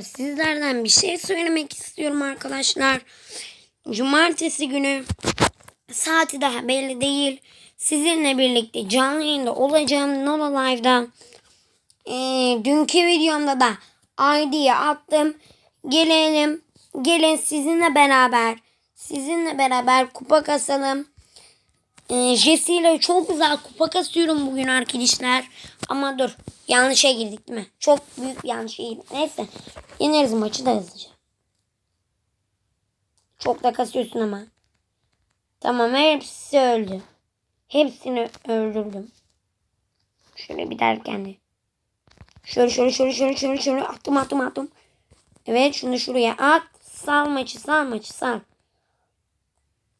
arkadaşlar sizlerden bir şey söylemek istiyorum arkadaşlar. Cumartesi günü saati daha belli değil. Sizinle birlikte canlı yayında olacağım Nola Live'da. Ee, dünkü videomda da ID'ye attım. Gelelim. Gelin sizinle beraber. Sizinle beraber kupa kasalım. Ee, Jesse ile çok güzel kupa kasıyorum bugün arkadaşlar. Ama dur yanlışa girdik değil mi? Çok büyük yanlışa girdik. Neyse yeneriz maçı da hızlıca. Çok da kasıyorsun ama. Tamam hepsi öldü. Hepsini öldürdüm. Şöyle bir derken de. Şöyle şöyle şöyle şöyle şöyle şöyle attım attım attım. Evet şunu şuraya at. Sal maçı sal maçı sal.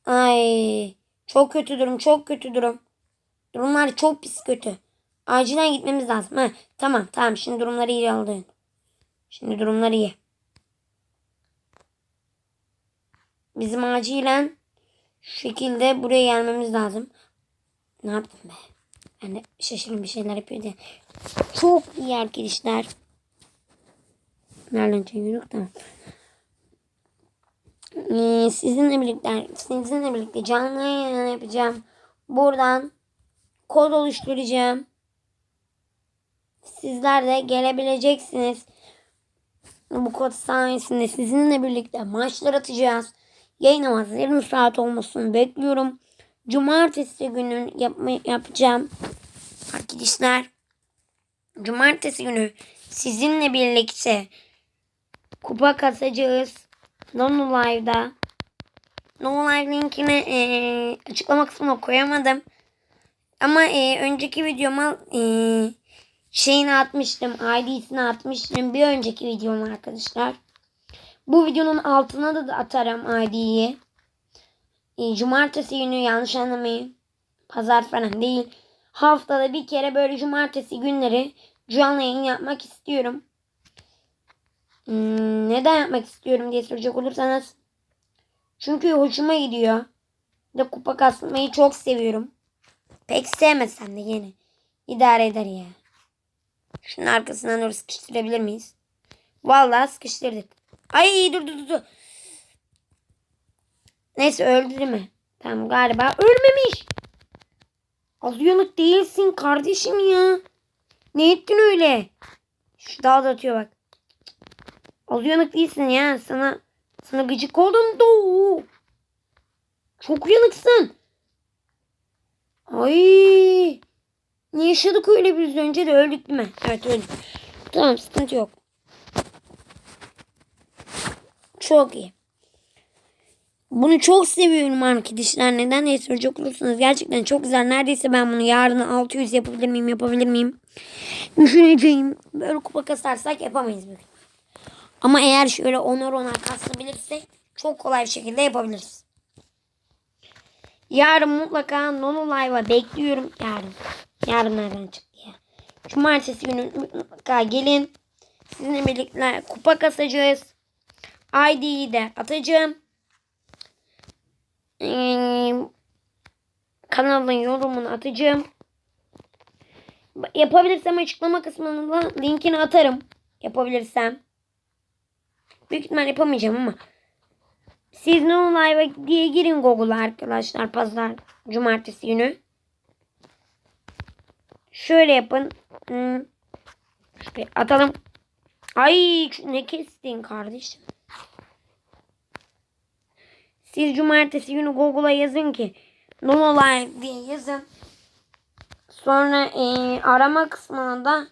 Ay çok kötü durum çok kötü durum. Durumlar çok pis kötü. Acilen gitmemiz lazım. Ha, tamam tamam şimdi durumları iyi aldın. Şimdi durumları iyi. Bizim acilen şu şekilde buraya gelmemiz lazım. Ne yaptım be? Ben de şaşırın bir şeyler yapıyor diye. Çok iyi arkadaşlar. Nereden çeviriyorduk tamam. Ee, sizinle birlikte sizinle birlikte canlı yayın yapacağım. Buradan kod oluşturacağım. Sizler de gelebileceksiniz. Bu kod sayesinde sizinle birlikte maçlar atacağız. Yayınımız 20 saat olmasını bekliyorum. Cumartesi günü yapma, yapacağım. Arkadaşlar Cumartesi günü sizinle birlikte kupa kasacağız. Nono Live'da. Nono Live linkini e, açıklama kısmına koyamadım. Ama e, önceki videoma e, şeyini atmıştım. ID'sini atmıştım. Bir önceki videom arkadaşlar. Bu videonun altına da, da atarım ID'yi. E, cumartesi günü yanlış anlamayın. Pazar falan değil. Haftada bir kere böyle cumartesi günleri canlı yayın yapmak istiyorum. Hmm, neden yapmak istiyorum diye soracak olursanız. Çünkü hoşuma gidiyor. De kupa kasmayı çok seviyorum. Pek sevmesem de yine. idare eder ya. Şunun arkasından doğru sıkıştırabilir miyiz? Vallahi sıkıştırdık. Ay dur dur dur. Neyse öldü değil mi? Tamam galiba ölmemiş. Uyanık değilsin kardeşim ya. Ne ettin öyle? Şu daha da atıyor bak. Az uyanık değilsin ya. Sana sana gıcık oldum da. Çok uyanıksın. Ay. Ne yaşadık öyle biz önce de öldük mi? Evet öldük. Tamam sıkıntı yok. Çok iyi. Bunu çok seviyorum arkadaşlar. Neden diye soracak olursanız gerçekten çok güzel. Neredeyse ben bunu yarın 600 yapabilir miyim yapabilir miyim? Düşüneceğim. Böyle kupa kasarsak yapamayız bugün. Ama eğer şöyle onar onar kasabilirsek çok kolay bir şekilde yapabiliriz. Yarın mutlaka Nono Live'a bekliyorum. Yarın. Yarın nereden çıktı ya? Cumartesi günü mutlaka gelin. Sizinle birlikte kupa kasacağız. ID'yi de atacağım. Ee, kanalın yorumunu atacağım. Yapabilirsem açıklama kısmına linkini atarım. Yapabilirsem. Büyük ihtimal yapamayacağım ama. Siz ne live diye girin Google'a arkadaşlar pazar cumartesi günü. Şöyle yapın. Hmm. Şöyle atalım. Ay ne kestin kardeşim. Siz cumartesi günü Google'a yazın ki Nono Live diye yazın. Sonra e, arama kısmına da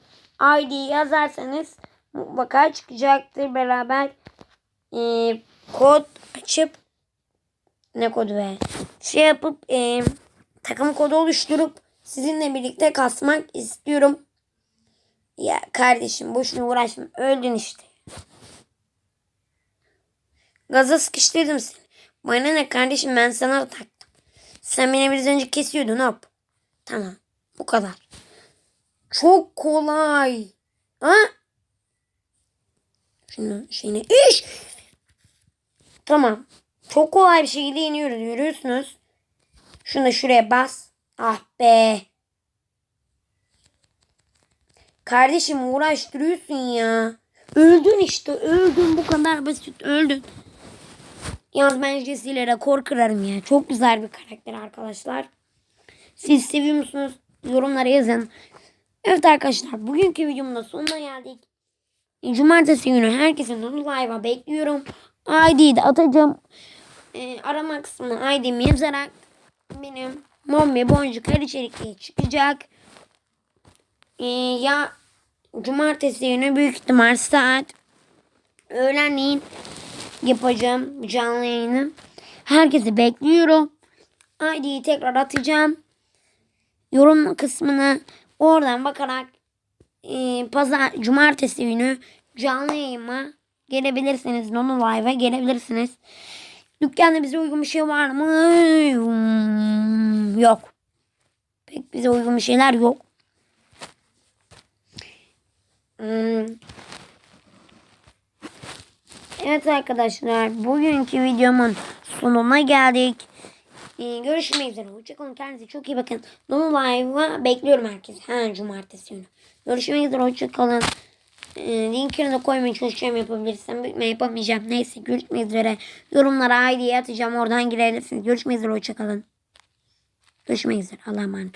ID yazarsanız mutlaka çıkacaktır. Beraber e, kod açıp ne kodu be? Şey yapıp e, takım kodu oluşturup sizinle birlikte kasmak istiyorum. Ya kardeşim boşuna uğraşma. Öldün işte. Gaza sıkıştırdım seni. Bana ne kardeşim ben sana taktım. Sen beni biraz önce kesiyordun hop. Tamam. Bu kadar. Çok kolay. Ha? Şunu şeyine iş. Tamam. Çok kolay bir şekilde iniyoruz. Görüyorsunuz. Şunu da şuraya bas. Ah be. Kardeşim uğraştırıyorsun ya. Öldün işte öldün bu kadar basit öldün. Yalnız ben Jesse'yle rekor kırarım ya. Çok güzel bir karakter arkadaşlar. Siz seviyor musunuz? Yorumlara yazın. Evet arkadaşlar bugünkü videomun da sonuna geldik. Cumartesi günü herkesin onu live'a bekliyorum. ID'yi de atacağım. Ee, arama kısmına ID'mi yazarak benim Mommy Boncuk her içerikliğe çıkacak. Ee, ya cumartesi günü büyük ihtimal saat öğlenleyin yapacağım canlı yayını. Herkesi bekliyorum. ID'yi tekrar atacağım. Yorum kısmına oradan bakarak e, pazar cumartesi günü canlı yayıma gelebilirsiniz. Nono Live'a gelebilirsiniz. Dükkanda bize uygun bir şey var mı? Yok. Pek bize uygun bir şeyler yok. Hmm. Evet arkadaşlar bugünkü videomun sonuna geldik. Ee, görüşmek üzere. Hoşçakalın. Kendinize çok iyi bakın. Nono Live'a bekliyorum herkesi. Ha cumartesi günü. Görüşmek üzere. Hoşçakalın. Ee, linkini de koymaya çalışacağım yapabilirsem. Büyütme yapamayacağım. Neyse görüşmek üzere. Yorumlara ID'ye atacağım. Oradan girebilirsiniz. Görüşmek üzere. Hoşçakalın. Görüşmek üzere. Allah'a emanet.